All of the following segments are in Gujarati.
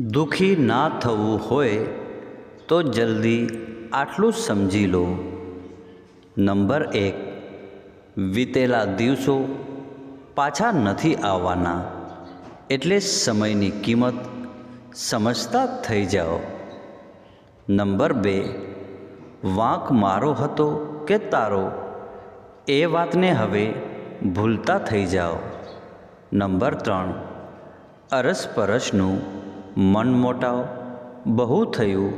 દુઃખી ના થવું હોય તો જલ્દી આટલું સમજી લો. નંબર એક, વીતેલા દિવસો પાછા નથી આવવાના એટલે સમયની કિંમત સમજતા થઈ જાઓ. નંબર બે, વાંક મારો હતો કે તારો? એ વાતને હવે ભૂલતા થઈ જાઓ. નંબર ત્રણ, અરસપરસનું મન મોટાવ બહુ થયું,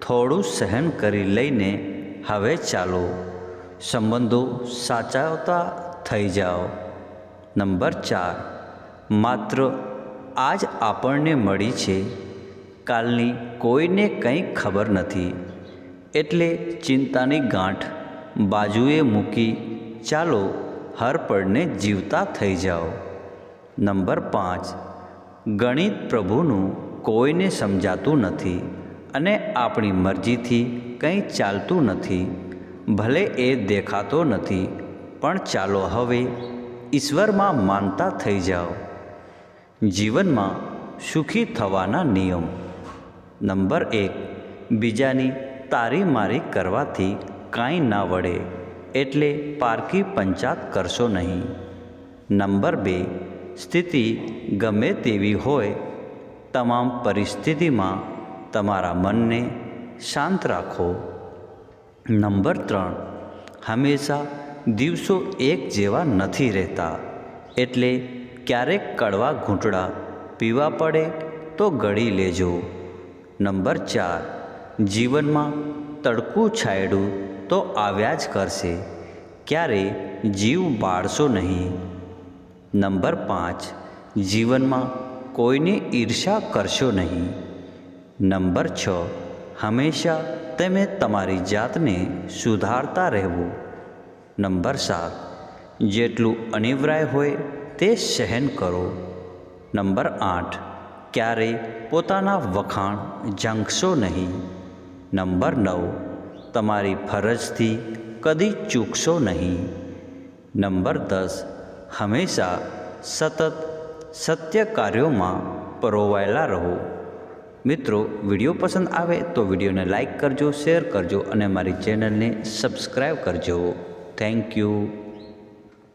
થોડું સહન કરી લઈને હવે ચાલો. સંબંધો સાચવતા થઈ જાઓ. નંબર ચાર. માત્ર આજ આપણને મળી છે. કાલની કોઈને કંઈ ખબર નથી. એટલે ચિંતાની ગાંઠ બાજુએ મૂકી ચાલો હર પળને જીવતા થઈ જાઓ. નંબર પાંચ. ગણિત પ્રભુનું કોઈને સમજાતું નથી અને આપણી મરજીથી કંઈ ચાલતું નથી. ભલે એ દેખાતો નથી, પણ ચાલો હવે ઈશ્વરમાં માનતા થઈ જાઓ. જીવનમાં સુખી થવાના નિયમ. નંબર એક, બીજાની તારી મારી કરવાથી કાંઈ ના વળે, એટલે પારકી પંચાત કરશો નહીં. નંબર બે, સ્થિતિ ગમે તેવી હોય તમામ પરિસ્થિતિમાં તમારા મનને શાંત રાખો. નંબર ત્રણ, હંમેશા દિવસો એક જેવા નથી રહેતા. એટલે ક્યારેક કડવા ઘૂંટડા પીવા પડે તો ગળી લેજો. નંબર ચાર, જીવનમાં તડકું છાયડું તો આવ્યા જ કરશે. ક્યારે જીવ બાળશો નહીં. નંબર પાંચ, જીવનમાં કોઈને ઈર્ષા કરશો નહીં. નંબર છ, હંમેશા તમે તમારી જાતને સુધારતા રહેવું. નંબર સાત, જેટલું અનિવરાય હોય તે સહન કરો. નંબર આઠ, ક્યારેય પોતાના વખાણ ઝંખશો નહીં. નંબર નવ, તમારી ફરજથી કદી ચૂકશો નહીં. નંબર દસ, હંમેશા સતત સત્ય કાર્યોમાં પરોવાયેલા રહો. મિત્રો, વીડિયો પસંદ આવે તો વિડીયોને લાઇક કરજો, શેર કરજો અને મારી ચેનલને સબસ્ક્રાઈબ કરજો. Thank you.